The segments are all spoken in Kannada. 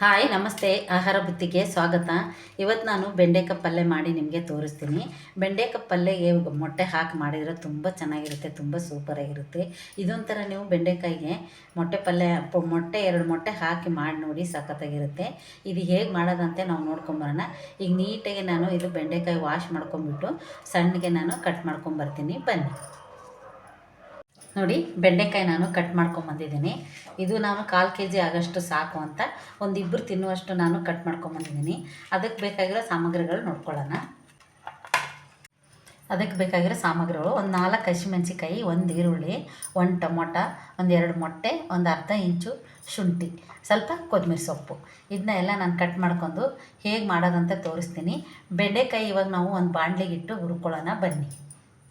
ಹಾಯ್, ನಮಸ್ತೆ. ಆಹಾರ ಬುತ್ತಿಗೆ ಸ್ವಾಗತ. ಇವತ್ತು ನಾನು ಬೆಂಡೆಕಾಯಿ ಪಲ್ಯ ಮಾಡಿ ನಿಮಗೆ ತೋರಿಸ್ತೀನಿ. ಬೆಂಡೆಕಾಯಿ ಪಲ್ಯಗೆ ಮೊಟ್ಟೆ ಹಾಕಿ ಮಾಡಿದರೆ ತುಂಬ ಚೆನ್ನಾಗಿರುತ್ತೆ, ತುಂಬ ಸೂಪರಾಗಿರುತ್ತೆ ಇದೊಂಥರ ನೀವು ಬೆಂಡೆಕಾಯಿಗೆ ಮೊಟ್ಟೆ ಪಲ್ಯ ಮೊಟ್ಟೆ, ಎರಡು ಮೊಟ್ಟೆ ಹಾಕಿ ಮಾಡಿ ನೋಡಿ ಸಖತ್ತಾಗಿರುತ್ತೆ. ಇದು ಹೇಗೆ ಮಾಡೋದಂತೆ ನಾವು ನೋಡ್ಕೊಂಬರೋಣ ಈಗ ನೀಟಾಗಿ ನಾನು ಇದು ಬೆಂಡೆಕಾಯಿ ವಾಶ್ ಮಾಡ್ಕೊಂಬಿಟ್ಟು ಸಣ್ಣಗೆ ನಾನು ಕಟ್ ಮಾಡ್ಕೊಂಬರ್ತೀನಿ ಬನ್ನಿ. ನೋಡಿ, ಬೆಂಡೆಕಾಯಿ ನಾನು ಕಟ್ ಮಾಡ್ಕೊಂಬಂದಿದ್ದೀನಿ ಇದು ನಾನು ಕಾಲು ಕೆ ಜಿ ಆಗೋಷ್ಟು ಸಾಕು ಅಂತ ಒಂದಿಬ್ಬರು ತಿನ್ನುವಷ್ಟು ನಾನು ಕಟ್ ಮಾಡ್ಕೊಂಬಂದಿದ್ದೀನಿ ಅದಕ್ಕೆ ಬೇಕಾಗಿರೋ ಸಾಮಗ್ರಿಗಳು ನೋಡ್ಕೊಳ್ಳೋಣ. ಅದಕ್ಕೆ ಬೇಕಾಗಿರೋ ಸಾಮಗ್ರಿಗಳು ಒಂದು ನಾಲ್ಕು ಹಸಿಮೆಣ್ಸಿಕಾಯಿ ಒಂದು ಈರುಳ್ಳಿ, ಒಂದು ಟೊಮೊಟ, ಒಂದು ಎರಡು ಮೊಟ್ಟೆ, ಒಂದು ಅರ್ಧ ಇಂಚು ಶುಂಠಿ, ಸ್ವಲ್ಪ ಕೊತ್ತಂಬರಿ ಸೊಪ್ಪು. ಇದನ್ನ ಎಲ್ಲ ನಾನು ಕಟ್ ಮಾಡ್ಕೊಂಡು ಹೇಗೆ ಮಾಡೋದಂತ ತೋರಿಸ್ತೀನಿ. ಬೆಂಡೆಕಾಯಿ ಇವಾಗ ನಾವು ಒಂದು ಬಾಣಲಿಗೆ ಇಟ್ಟು ಹುರ್ಕೊಳ್ಳೋಣ, ಬನ್ನಿ.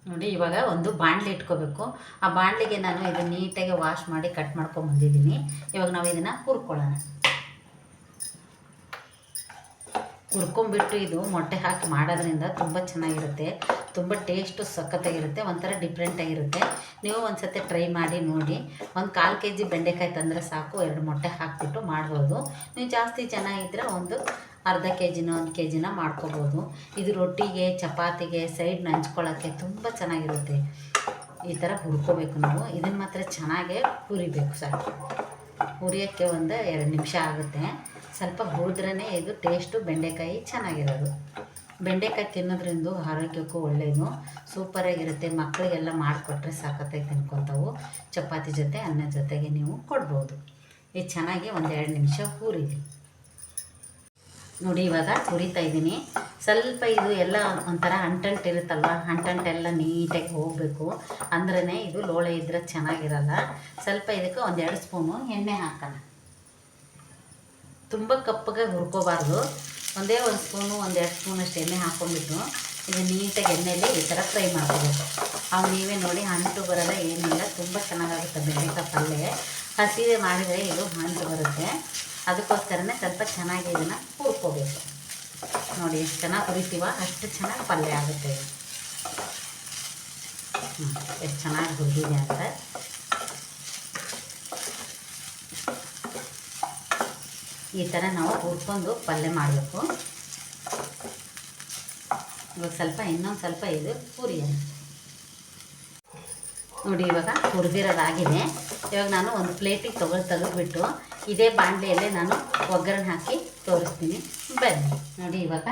ನೋಡಿ, ಇವಾಗ ಒಂದು ಬಾಣಲೆ ಇಟ್ಕೋಬೇಕು. ಆ ಬಾಣಲಿಗೆ ನಾನು ಇದು ನೀಟಾಗಿ ವಾಶ್ ಮಾಡಿ ಕಟ್ ಮಾಡ್ಕೊಂಡು ಬಂದಿದ್ದೀನಿ. ಇವಾಗ ನಾವು ಇದನ್ನು ಹುರ್ಕೊಳ್ಳೋಣ. ಹುರ್ಕೊಂಬಿಟ್ಟು ಇದು ಮೊಟ್ಟೆ ಹಾಕಿ ಮಾಡೋದ್ರಿಂದ ತುಂಬ ಚೆನ್ನಾಗಿರುತ್ತೆ. ತುಂಬ ಟೇಸ್ಟು ಸಖತ್ತಾಗಿರುತ್ತೆ, ಒಂಥರ ಡಿಫ್ರೆಂಟಾಗಿರುತ್ತೆ ನೀವು ಒಂದು ಸತಿ ಟ್ರೈ ಮಾಡಿ, ನೋಡಿ. ಒಂದು ಕಾಲು ಕೆ ಜಿ ಬೆಂಡೆಕಾಯಿ ತಂದರೆ ಸಾಕು, ಎರಡು ಮೊಟ್ಟೆ ಹಾಕಿಬಿಟ್ಟು ಮಾಡ್ಬೋದು. ನೀವು ಜಾಸ್ತಿ ಜನ ಇದ್ದರೆ ಒಂದು ಅರ್ಧ ಕೆ ಜಿನ ಒಂದು ಕೆ ಜಿನ ಮಾಡ್ಕೋಬೋದು. ಇದು ರೊಟ್ಟಿಗೆ, ಚಪಾತಿಗೆ ಸೈಡ್ ನಂಚ್ಕೊಳ್ಳೋಕ್ಕೆ ತುಂಬ ಚೆನ್ನಾಗಿರುತ್ತೆ. ಈ ಥರ ಹುರ್ಕೋಬೇಕು ನಾವು. ಇದನ್ನು ಮಾತ್ರ ಚೆನ್ನಾಗೇ ಹುರಿಬೇಕು ಸಾಕು. ಹುರಿಯೋಕ್ಕೆ ಒಂದು ಎರಡು ನಿಮಿಷ ಆಗುತ್ತೆ. ಸ್ವಲ್ಪ ಹುರಿದ್ರೇ ಇದು ಟೇಸ್ಟು ಬೆಂಡೆಕಾಯಿ ಚೆನ್ನಾಗಿರೋದು. ಬೆಂಡೆಕಾಯಿ ತಿನ್ನೋದ್ರಿಂದ ಆರೋಗ್ಯಕ್ಕೂ ಒಳ್ಳೆಯದು ಸೂಪರಾಗಿರುತ್ತೆ ಮಕ್ಕಳಿಗೆಲ್ಲ ಮಾಡಿಕೊಟ್ರೆ ಸಾಕತ್ತಾಗಿ ತಿನ್ಕೊತಾವು. ಚಪಾತಿ ಜೊತೆ ಅನ್ನ ಜೊತೆಗೆ ನೀವು ಕೊಡ್ಬೋದು. ಇದು ಚೆನ್ನಾಗಿ ಒಂದು ಎರಡು ನಿಮಿಷ ಹುರಿಲಿ ನೋಡಿ, ಇವಾಗ ಹುರಿತಾ ಇದ್ದೀನಿ. ಸ್ವಲ್ಪ ಇದು ಎಲ್ಲ ಒಂಥರ ಅಂಟಂಟು ಇರುತ್ತಲ್ವ? ಅಂಟಂಟೆಲ್ಲ ನೀಟಾಗಿ ಹೋಗಬೇಕು. ಅಂದ್ರೇ ಇದು ಲೋಳೆ ಇದ್ರೆ ಚೆನ್ನಾಗಿರಲ್ಲ. ಸ್ವಲ್ಪ ಇದಕ್ಕೆ ಒಂದೆರಡು ಸ್ಪೂನು ಎಣ್ಣೆ ಹಾಕೋಣ. ತುಂಬ ಕಪ್ಪಗೆ ಹುರ್ಕೋಬಾರ್ದು. ಒಂದೇ ಒಂದು ಸ್ಪೂನು, ಒಂದೆರಡು ಸ್ಪೂನಷ್ಟು ಎಣ್ಣೆ ಹಾಕ್ಕೊಂಡ್ಬಿಟ್ಟು ಇದು ನೀಟಾಗಿ ಎಣ್ಣೆಯಲ್ಲಿ ಈ ಥರ ಫ್ರೈ ಮಾಡ್ಕೋಬೇಕು ಅವು ನೀವೇ ನೋಡಿ ಅಂಟು ಬರೋಲ್ಲ, ಏನಿಲ್ಲ. ತುಂಬ ಚೆನ್ನಾಗಾಗುತ್ತೆ ಬೆಂಡೆಕಾಯಿ ಪಲ್ಯ ಹಸಿದೆ ಮಾಡಿದರೆ ಇದು ಅಂಟು ಬರುತ್ತೆ. ಅದಕ್ಕೋಸ್ಕರನೇ ಸ್ವಲ್ಪ ಚೆನ್ನಾಗಿ ಇದನ್ನು ಹುರ್ಕೋಬೇಕು. ನೋಡಿ ಎಷ್ಟು ಚೆನ್ನಾಗಿ ಹುರಿತೀವ ಅಷ್ಟು ಚೆನ್ನಾಗಿ ಪಲ್ಯ ಆಗುತ್ತೆ ಹ್ಞೂ ಎಷ್ಟು ಚೆನ್ನಾಗಿ ಹುರಿದಿದೆ ಅಂತ. ಈ ಥರ ನಾವು ಹುರ್ಕೊಂಡು ಪಲ್ಯ ಮಾಡಬೇಕು. ಇವಾಗ ಸ್ವಲ್ಪ ಇನ್ನೊಂದು ಸ್ವಲ್ಪ ಇದು ಹುರಿಯೋಣ ನೋಡಿ, ಇವಾಗ ಹುರಿದಿರೋದಾಗಿದೆ. ಇವಾಗ ನಾನು ಒಂದು ಪ್ಲೇಟಿಗೆ ತೊಗೊಳ್, ತೆಗೆದುಬಿಟ್ಟು ಇದೇ ಬಾಣಲೆಯಲ್ಲೇ ನಾನು ಒಗ್ಗರಣೆ ಹಾಕಿ ತೋರಿಸ್ತೀನಿ. ಬನ್ನಿ. ನೋಡಿ, ಇವಾಗ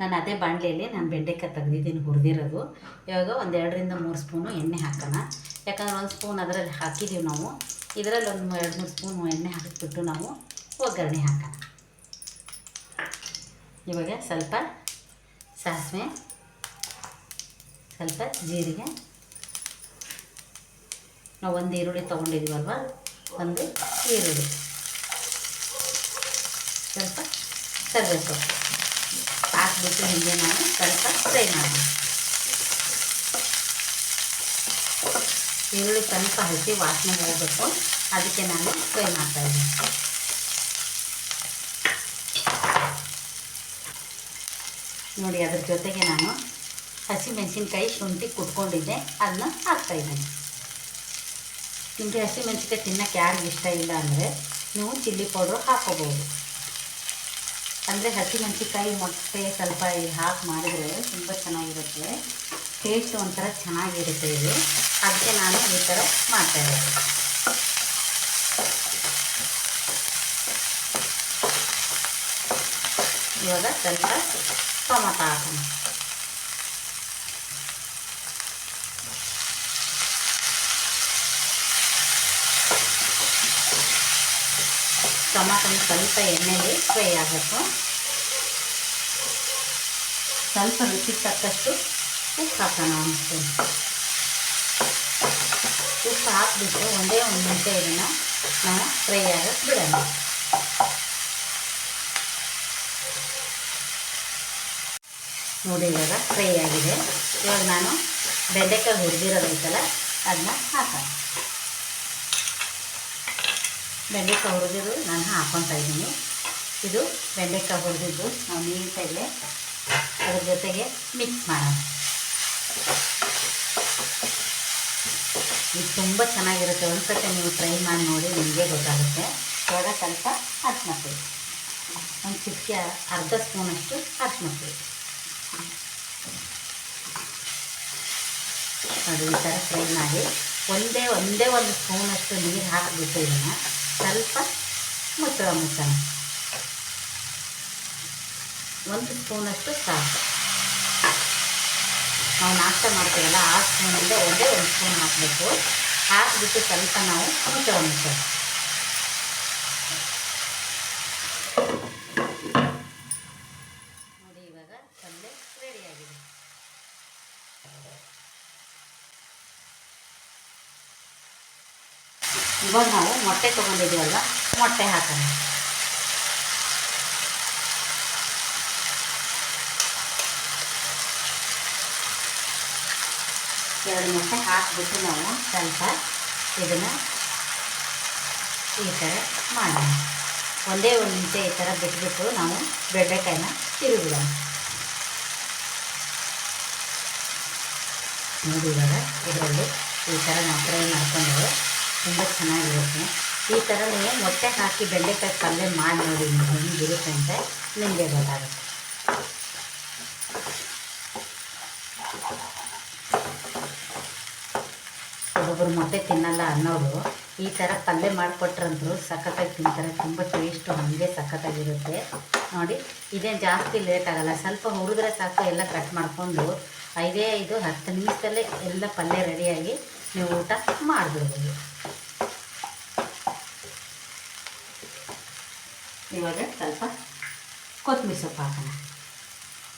ನಾನು ಅದೇ ಬಾಣಲೆಯಲ್ಲಿ ನಾನು ಬೆಂಡೆಕಾಯಿ ತೆಗೆದಿದ್ದೀನಿ ಹುರಿದಿರೋದು. ಇವಾಗ ಒಂದು ಎರಡರಿಂದ ಮೂರು ಸ್ಪೂನು ಎಣ್ಣೆ ಹಾಕೋಣ. ಯಾಕಂದ್ರೆ ಒಂದು ಸ್ಪೂನ್ ಅದರಲ್ಲಿ ಹಾಕಿದ್ದೀವಿ ನಾವು. ಇದರಲ್ಲಿ ಒಂದು ಎರಡು ಮೂರು ಸ್ಪೂನು ಎಣ್ಣೆ ಹಾಕಿಬಿಟ್ಟು ನಾವು ಒಗ್ಗರಣೆ ಹಾಕೋಣ. ಇವಾಗ ಸ್ವಲ್ಪ ಸಾಸಿವೆ, ಸ್ವಲ್ಪ ಜೀರಿಗೆ ನಾವು ಒಂದು ಈರುಳ್ಳಿ ತೊಗೊಂಡಿದ್ದೀವಲ್ವ? ಒಂದು ಈರುಳ್ಳಿ. ಸ್ವಲ್ಪ ಕರಿಬೇವು. ಹಾಕ್ಬಿಟ್ಟು ಹಿಂಗೆ ನಾವು ಸ್ವಲ್ಪ ಫ್ರೈ ಮಾಡಿ ಈರುಳ್ಳಿ ಸ್ವಲ್ಪ ಹಸಿ ವಾಸನೆ ಹೋಗಬೇಕು. ಅದಕ್ಕೆ ನಾನು ಫ್ರೈ ಮಾಡ್ತಾಯಿದ್ದೀನಿ ನೋಡಿ, ಅದ್ರ ಜೊತೆಗೆ ನಾನು ಹಸಿ ಮೆಣಸಿನ್ಕಾಯಿ ಶುಂಠಿ ಕುಟ್ಕೊಂಡಿದ್ದೆ. ಅದನ್ನ ಹಾಕ್ತಾಯಿದ್ದೀನಿ ನಿಮಗೆ ಹಸಿ ಮೆಣಸಿನ್ಕಾಯಿ ತಿನ್ನೋಕ್ಕೆ ಯಾರಿಗೆ ಇಷ್ಟ ಇಲ್ಲ ಅಂದರೆ ನೀವು ಚಿಲ್ಲಿ ಪೌಡ್ರು ಹಾಕೋಬೋದು. ಅಂದರೆ ಹಸಿ ಮೆಣಸಿನ್ಕಾಯಿ ಮೊಟ್ಟೆ ಸ್ವಲ್ಪ ಹಾಕಿ ಮಾಡಿದರೆ ತುಂಬ ಚೆನ್ನಾಗಿರುತ್ತೆ. ಟೇಸ್ಟ್ ಒಂಥರ ಚೆನ್ನಾಗಿರುತ್ತೆ ಇದು. ಅದಕ್ಕೆ ನಾನು ಈ ಥರ ಮಾಡ್ತಾಯಿರೋದು ಇವಾಗ ಸ್ವಲ್ಪ ಟೊಮೊಟೊ ಹಾಕೋಣ. ಟೊಮಾಟೊನ ಸ್ವಲ್ಪ ಎಣ್ಣೆಯಲ್ಲಿ ಫ್ರೈ ಆಗಬೇಕು. ಸ್ವಲ್ಪ ರುಚಿ ತಕ್ಕಷ್ಟು ಉಪ್ಪು ಹಾಕೋಣ ಸ್ಪೂನ್ ಉಪ್ಪು ಹಾಕಿಬಿಟ್ಟು ಒಂದೇ ಒಂದು ನಿಮಿಷ ಇದನ್ನು ನಾವು ಫ್ರೈ ಆಗಕ್ಕೆ ಬಿಡೋಣ. ನೋಡಿ, ಇವಾಗ ಫ್ರೈ ಆಗಿದೆ. ಇವಾಗ ನಾನು ಬೆಂಡೆಕಾಯಿ ಹುರಿದಿರೋದೈತಲ್ಲ ಅದನ್ನ ಹಾಕೋಣ. ಬೆಂಡೆಕಾಯಿ ಹುರಿದಿದ್ದು ನಾನು ಹಾಕ್ಕೊತಾ ಇದ್ದೀನಿ. ಇದು ಬೆಂಡೆಕಾಯಿ ಹುರಿದಿದ್ದು. ನಾವು ನೀಟಾಗಿ ಅದ್ರ ಜೊತೆಗೆ ಮಿಕ್ಸ್ ಮಾಡೋಣ. ಇದು ತುಂಬ ಚೆನ್ನಾಗಿರುತ್ತೆ. ಒಂದ್ಸತಿ ನೀವು ಟ್ರೈ ಮಾಡಿ ನೋಡಿ ನಿಮಗೆ ಗೊತ್ತಾಗುತ್ತೆ. ಇವಾಗ ಸ್ವಲ್ಪ ಅರಿಶಿನ ಪುಡಿ. ಒಂದು ಚಿಟಿಕೆ ಅರ್ಧ ಸ್ಪೂನಷ್ಟು ಅರಿಶಿನ ಪುಡಿ. ನೋಡಿ ಈ ಥರ ಫ್ರೈ ಮಾಡಿ. ಒಂದೇ ಒಂದೇ ಒಂದು ಸ್ಪೂನಷ್ಟು ನೀರು ಹಾಕಿಬಿಟ್ಟು ಇದನ್ನು ಸ್ವಲ್ಪ ಮುಚ್ಚಳ ಮುಚ್ಚೋಣ ಒಂದು ಸ್ಪೂನಷ್ಟು ಸಾಕು ನಾವು ನಾಷ್ಟ ಮಾಡ್ತೀವಲ್ಲ, ಆ ಸ್ಪೂನಿಂದ ಒಂದೇ ಒಂದು ಸ್ಪೂನ್ ಹಾಕಬೇಕು. ಹಾಕಿಬಿಟ್ಟು ಸ್ವಲ್ಪ ನಾವು ಮುಚ್ಚಳ ಮುಚ್ಚೋಣ ನೋಡಿ ಇವಾಗ ಪಲ್ಯ ರೆಡಿಯಾಗಿದೆ ಇವಾಗ ನಾವು ಮೊಟ್ಟೆ ತೊಗೊಂಡಿದ್ದೀವಲ್ವ? ಮೊಟ್ಟೆ ಹಾಕೋಣ. ಎರಡು ಮೊಟ್ಟೆ ಹಾಕಿಬಿಟ್ಟು ನಾವು ಸ್ವಲ್ಪ ಇದನ್ನು ಈ ಥರ ಮಾಡೋಣ. ಒಂದೇ ಒಂದು ನಿಮಿಷ ಈ ಥರ ಬಿಟ್ಬಿಟ್ಟು ನಾವು ಬೆಂಡೆಕಾಯಿನ ತಿರುಗಿಡೋಣ. ನೋಡಿ ಇವಾಗ ಇದರಲ್ಲಿ ಈ ಥರ ನಾವು ಫ್ರೈ ಮಾಡ್ಕೊಂಡ್ರೆ ತುಂಬ ಚೆನ್ನಾಗಿರುತ್ತೆ. ಈ ಥರ ನೀವು ಮೊಟ್ಟೆ ಹಾಕಿ ಬೆಂಡೆಕಾಯಿ ಪಲ್ಯ ಮಾಡಿ ನೋಡಿ ಹೆಂಗಿರುತ್ತೆ ಅಂತ ನಿಮಗೆ ಗೊತ್ತಾಗುತ್ತೆ. ಒಬ್ಬೊಬ್ಬರು ಮೊಟ್ಟೆ ತಿನ್ನಲ್ಲ ಅನ್ನೋರು ಈ ಥರ ಪಲ್ಯ ಮಾಡಿಕೊಟ್ರಂತೂ ಸಖತ್ತಾಗಿ ತಿಂತಾರೆ. ತುಂಬ ಟೇಸ್ಟು ಹಾಗೆ ಸಖತ್ತಾಗಿರುತ್ತೆ. ನೋಡಿ, ಇದೇನು ಜಾಸ್ತಿ ಲೇಟ್ ಆಗಲ್ಲ. ಸ್ವಲ್ಪ ಹುರಿದ್ರೆ ಸಾಕು, ಎಲ್ಲ ಕಟ್ ಮಾಡಿಕೊಂಡು ಐದೇ ಐದು ಹತ್ತು ನಿಮಿಷದಲ್ಲೇ ಎಲ್ಲ ಪಲ್ಯ ರೆಡಿಯಾಗಿ ನೀವು ಊಟ ಮಾಡಿಬಿಡ್ಬೋದು ಇವಾಗ ಸ್ವಲ್ಪ ಕೊತ್ತಂಬರಿ ಸೊಪ್ಪು ಹಾಕೋಣ.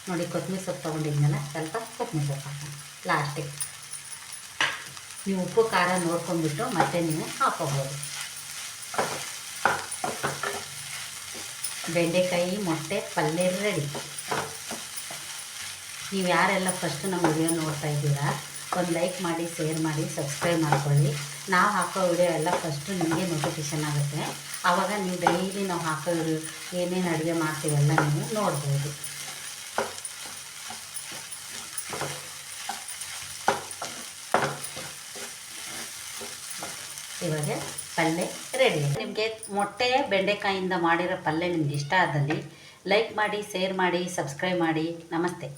ನೋಡಿ ಕೊತ್ತಂಬರಿ ಸೊಪ್ಪು ತೊಗೊಂಡಿದ್ನಲ್ಲ, ಸ್ವಲ್ಪ ಕೊತ್ತಂಬರಿ ಸೊಪ್ಪು ಹಾಕೋಣ. ಲಾಸ್ಟಿಗೆ ನೀವು ಉಪ್ಪು, ಖಾರ ನೋಡ್ಕೊಂಡ್ಬಿಟ್ಟು ಮತ್ತೆ ನೀವು ಹಾಕೋಬೋದು. ಬೆಂಡೆಕಾಯಿ, ಮೊಟ್ಟೆ ಪಲ್ಯ ರೆಡಿ ನೀವು ಯಾರೆಲ್ಲ ಫಸ್ಟ್ ನಮ್ಮ ವಿಡಿಯೋ ನೋಡ್ತಾ ಇದ್ದೀರಾ ಒಂದು ಲೈಕ್ ಮಾಡಿ ಶೇರ್ ಮಾಡಿ ಸಬ್ಸ್ಕ್ರೈಬ್ ಮಾಡ್ಕೊಳ್ಳಿ. ನಾವು ಹಾಕೋ ವಿಡಿಯೋ ಎಲ್ಲ ಫಸ್ಟು ನಿಮಗೆ ನೋಟಿಫಿಕೇಷನ್ ಆಗುತ್ತೆ. ಆವಾಗ ನೀವು ಡೈಲಿ ನಾವು ಹಾಕೋ ವಿಡಿಯೋ ಏನೇನು ಅಡುಗೆ ಮಾಡ್ತೀವೆಲ್ಲ ನೀವು ನೋಡ್ಬೋದು. ಇವಾಗ ಪಲ್ಯ ರೆಡಿ ನಿಮಗೆ ಮೊಟ್ಟೆ, ಬೆಂಡೆಕಾಯಿಂದ ಮಾಡಿರೋ ಪಲ್ಯ ನಿಮ್ಗೆ ಇಷ್ಟ ಆದಲ್ಲಿ ಲೈಕ್ ಮಾಡಿ ಶೇರ್ ಮಾಡಿ ಸಬ್ಸ್ಕ್ರೈಬ್ ಮಾಡಿ. ನಮಸ್ತೆ.